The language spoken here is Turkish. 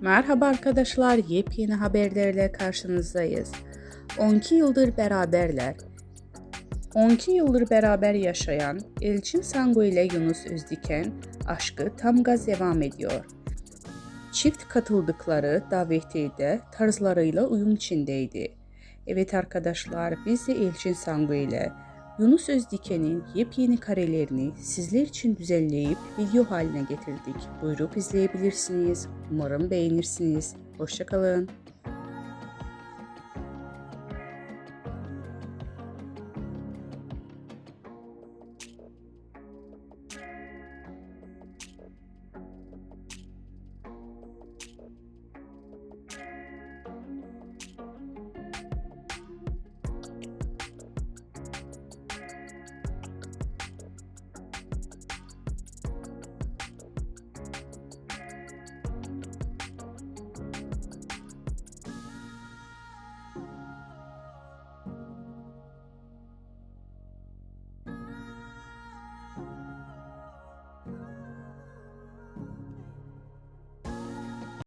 Merhaba arkadaşlar, yepyeni haberlerle karşınızdayız. 12 yıldır beraberler. 12 yıldır beraber yaşayan Elçin Sango ile Yunus Özdiken aşkı tam gaz devam ediyor. Çift katıldıkları davette tarzlarıyla uyum içindeydi. Evet arkadaşlar biz de Elçin Sango ile Yunus Özdiken'in yepyeni karelerini sizler için düzenleyip video haline getirdik. Buyurup izleyebilirsiniz. Umarım beğenirsiniz. Hoşçakalın.